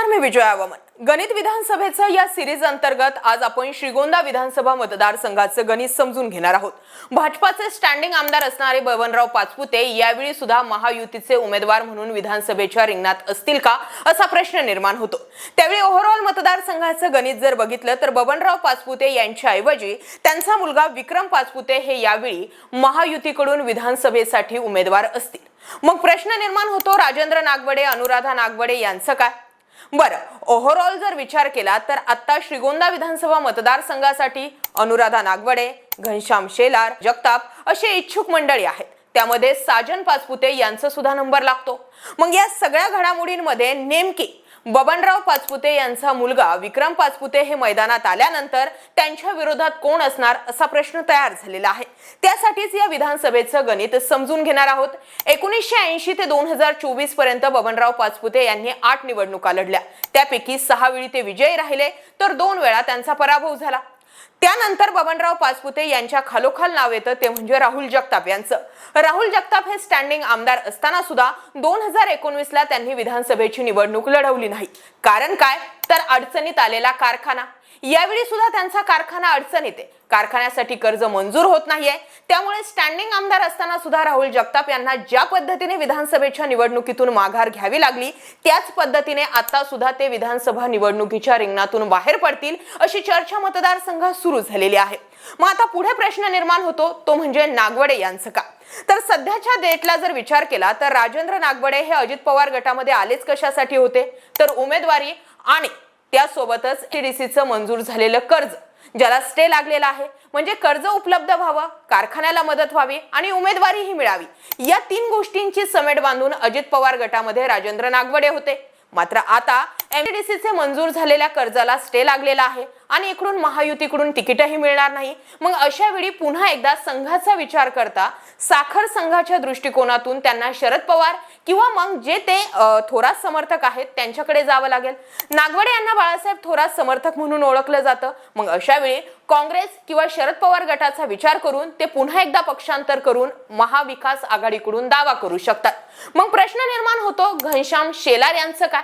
नमस्कार मी विजया वामन गणित विधानसभेचं या सिरीज अंतर्गत आज आपण श्रीगोंदा विधानसभा मतदारसंघाचं गणित समजून घेणार आहोत. भाजपाचे स्टँडिंग आमदार असणारे बळवनराव पाचपुते यावेळी सुद्धा महायुतीचे उमेदवार म्हणून विधानसभेच्या रिंगणात असतील का असा प्रश्न निर्माण होतो. त्यावेळी ओव्हरऑल मतदारसंघाचं गणित जर बघितलं तर बबनराव पाचपुते यांच्याऐवजी त्यांचा मुलगा विक्रम पाचपुते हे यावेळी महायुतीकडून विधानसभेसाठी उमेदवार असतील. मग प्रश्न निर्माण होतो राजेंद्र नागवडे अनुराधा नागवडे यांचं काय? बरं ओव्हरऑल जर विचार केला तर आता श्रीगोंदा विधानसभा मतदारसंघासाठी अनुराधा नागवडे घनश्याम शेलार जगताप असे इच्छुक मंडळी आहेत. त्यामध्ये साजन पाचपुते यांचा सुद्धा नंबर लागतो. मग या सगळ्या घडामोडींमध्ये नेमकी बबनराव पाचपुते यांचा मुलगा विक्रम पाचपुते हे मैदानात आल्यानंतर त्यांच्या विरोधात कोण असणार असा प्रश्न तयार झालेला आहे. त्यासाठीच या विधानसभेचं गणित समजून घेणार आहोत. एकोणीसशे ऐंशी ते दोन हजार चोवीसपर्यंत बबनराव पाचपुते यांनी आठ निवडणुका लढल्या. त्यापैकी सहा वेळी ते विजयी राहिले तर दोन वेळा त्यांचा पराभव झाला. त्यानंतर बबनराव पाचपुते यांच्या खालोखाल नाव येतं ते म्हणजे राहुल जगताप यांचं. राहुल जगताप हे स्टँडिंग आमदार असताना सुद्धा दोन हजार एकोणवीसला त्यांनी विधानसभेची निवडणूक लढवली नाही. कारण काय? तर अडचणीत आलेला कारखाना. यावेळी सुद्धा त्यांचा कारखाना अडचण येते. कारखान्यासाठी कर्ज मंजूर होत नाहीये. त्यामुळे स्टँडिंग आमदार असताना सुद्धा राहुल जगताप यांना ज्या पद्धतीने विधानसभेच्या निवडणुकीतून माघार घ्यावी लागली त्याच पद्धतीने आता सुद्धा ते विधानसभा निवडणुकीच्या रिंगणातून बाहेर पडतील अशी चर्चा मतदारसंघात सुरू झालेली आहे. मग आता पुढे प्रश्न निर्माण होतो तो म्हणजे नागवडे यांचं का? तर सध्याच्या डेटला जर विचार केला तर राजेंद्र नागवडे हे अजित पवार गटामध्ये आलेच कशासाठी होते? तर उमेदवारी आणि त्यासोबतच टीडीसीचं मंजूर झालेलं कर्ज ज्याला स्टे लागलेला आहे. म्हणजे कर्ज उपलब्ध व्हावं कारखान्याला मदत व्हावी आणि उमेदवारीही मिळावी. या तीन गोष्टींची समेट बांधून अजित पवार गटामध्ये राजेंद्र नागवडे होते. मात्र आता एमटीडीसीचे मंजूर झालेल्या कर्जाला स्टे लागलेला आहे आणि इकडून महायुतीकडून तिकीटही मिळणार नाही. मग अशा वेळी पुन्हा एकदा संघाचा विचार करता साखर संघाच्या दृष्टिकोनातून त्यांना शरद पवार किंवा मग जे ते थोरात समर्थक आहेत त्यांच्याकडे जावं लागेल. नागवडे यांना बाळासाहेब थोरात समर्थक म्हणून ओळखलं जातं. मग अशा वेळी काँग्रेस किंवा शरद पवार गटाचा विचार करून ते पुन्हा एकदा पक्षांतर करून महाविकास आघाडीकडून दावा करू शकतात. मग प्रश्न निर्माण होतो घनश्याम शेलार यांचं काय?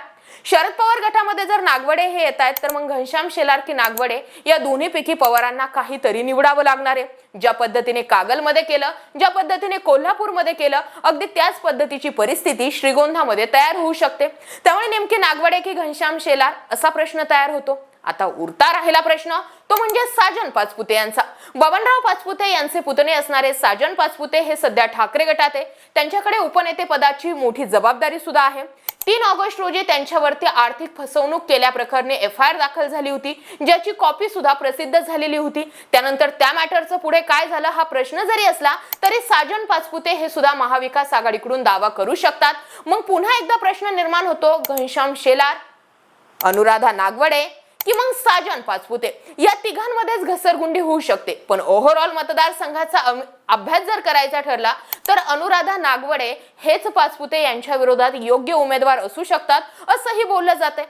शरद पवार गटामध्ये जर नागवडे हे येत आहेत तर मग घनश्याम शेलार की नागवडे या दोन्हीपैकी पवारांना काहीतरी निवडावं लागणार आहे. ज्या पद्धतीने कागलमध्ये केलं ज्या पद्धतीने कोल्हापूरमध्ये केलं अगदी त्याच पद्धतीची परिस्थिती श्रीगोंधामध्ये तयार होऊ शकते. त्यामुळे नेमके नागवडे की घनश्याम शेलार असा प्रश्न तयार होतो. आता उरता राहिला प्रश्न तो म्हणजे साजन पाचपुते यांचा. बबनराव पाचपुते यांचे पुतणे असणारे साजन पाचपुते हे सध्या ठाकरे गटात आहे. त्यांच्याकडे उपनेते पदाची मोठी जबाबदारी सुद्धा आहे. तीन ऑगस्ट रोजी त्यांच्यावरती आर्थिक फसवणूक केल्याप्रकरणी एफ आय आर दाखल झाली होती ज्याची कॉपी सुद्धा प्रसिद्ध झालेली होती. त्यानंतर त्या मॅटरचं पुढे काय झालं हा प्रश्न जरी असला तरी साजन पाचपुते हे सुद्धा महाविकास आघाडीकडून दावा करू शकतात. मग पुन्हा एकदा प्रश्न निर्माण होतो घनश्याम शेलार अनुराधा नागवडे की मग साजन पाचपुते. या तिघांमध्येच घसरगुंडी होऊ शकते. पण ओव्हरऑल मतदारसंघाचा अभ्यास जर करायचा ठरला तर अनुराधा नागवडे हेच पाचपुते यांच्या विरोधात योग्य उमेदवार असू शकतात असंही बोललं जाते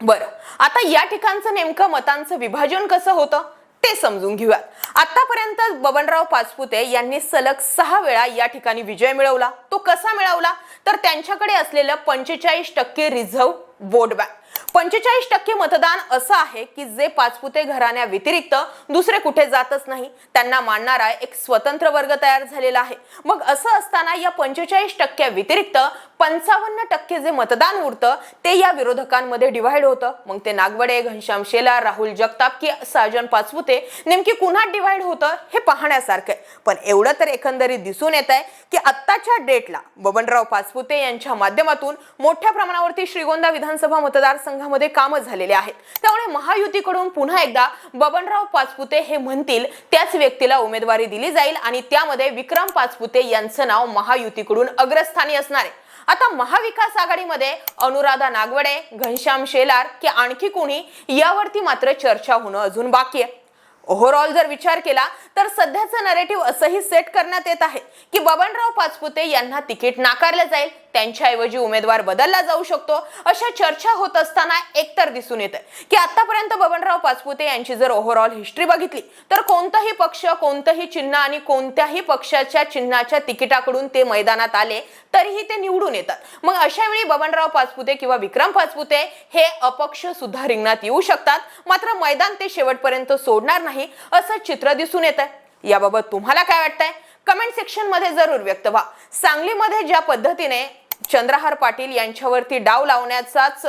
बरं आता या ठिकाणचं नेमकं मतांचं विभाजन कसं होतं ते समजून घेऊयात. आतापर्यंत बबनराव पाचपुते यांनी सलग सहा वेळा या ठिकाणी विजय मिळवला. तो कसा मिळवला? तर त्यांच्याकडे असलेलं पंचेचाळीस टक्के रिझर्व्ह वोट बँक पंचेचाळीस टक्के मतदान असं आहे की जे पाचपुते घराण्या व्यतिरिक्त दुसरे कुठे जातच नाही त्यांना मानणारा एक स्वतंत्र वर्ग तयार झालेला आहे. मग असं असताना या पंचेचाळीस टक्क्या व्यतिरिक्त पंचावन्न टक्के जे मतदान उरतं ते या विरोधकांमध्ये डिवाइड होतं. मग ते नागवडे घनश्याम शेलार राहुल जगताप की साजन पाचपुते नेमकी कुणात डिवाइड होतं हे पाहण्यासारखं आहे. पण एवढं तर एकंदरीत दिसून येत आहे की आत्ताच्या डेटला बबनराव पाचपुते यांच्या माध्यमातून मोठ्या प्रमाणावरती श्रीगोंदा विधान विधानसभा मतदारसंघामध्ये कामं झालेले आहेत. त्यामुळे महायुतीकडून पुन्हा एकदा बबनराव पाचपुते हे म्हणतील त्याच व्यक्तीला उमेदवारी दिली जाईल आणि त्यामध्ये विक्रम पाचपुते यांचं नाव महायुतीकडून अग्रस्थानी असणार आहे. आता महाविकास आघाडीमध्ये अनुराधा नागवडे घनश्याम शेलार की आणखी कोणी यावरती मात्र चर्चा होणं अजून बाकी आहे. ओव्हरऑल जर विचार केला तर सध्याचं नरेटिव्ह असंही सेट करण्यात येत आहे की बबनराव पाचपुते यांना तिकीट नाकारलं जाईल त्यांच्याऐवजी उमेदवार बदलला जाऊ शकतो अशा चर्चा होत असताना एकतर दिसून येत की आतापर्यंत बबनराव पाचपुते यांची जर ओव्हरऑल हिस्ट्री बघितली तर कोणताही पक्ष कोणतंही चिन्ह आणि कोणत्याही पक्षाच्या चिन्हाच्या तिकिटाकडून ते मैदानात आले तरीही ते निवडून येतात. मग अशा वेळी बबनराव पाचपुते किंवा विक्रम पाचपुते हे अपक्ष सुद्धा रिंगणात येऊ शकतात मात्र मैदान ते शेवटपर्यंत सोडणार नाही असं चित्र दिसून येत आहे याबाबत तुम्हाला काय वाटतंय? कमेंट सेक्शनमध्ये जरूर व्यक्त व्हा. सांगलीमध्ये ज्या पद्धतीने चंद्रहार पाटील यांच्यावरती डाव लावण्याचाच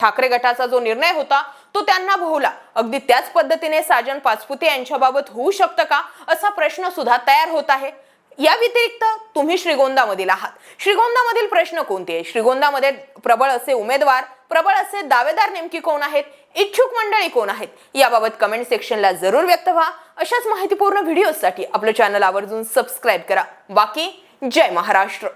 ठाकरे गटाचा जो निर्णय होता तो त्यांना भोवला. अगदी त्याच पद्धतीने साजन पाचपुते यांच्याबाबत होऊ शकतं का? असा प्रश्न सुद्धा तयार होत आहे. या व्यतिरिक्त तुम्ही श्रीगोंदामधील आहात. श्रीगोंदामधील प्रश्न कोणते? आहे श्रीगोंदामध्ये प्रबळ असे उमेदवार प्रबळ असे दावेदार नेमकी कोण आहेत? इच्छुक मंडळी कोण आहेत याबाबत कमेंट सेक्शनला जरूर व्यक्त व्हा. अशाच माहितीपूर्ण व्हिडिओसाठी आपलं चॅनल आवर्जून सबस्क्राईब करा. बाकी जय महाराष्ट्र.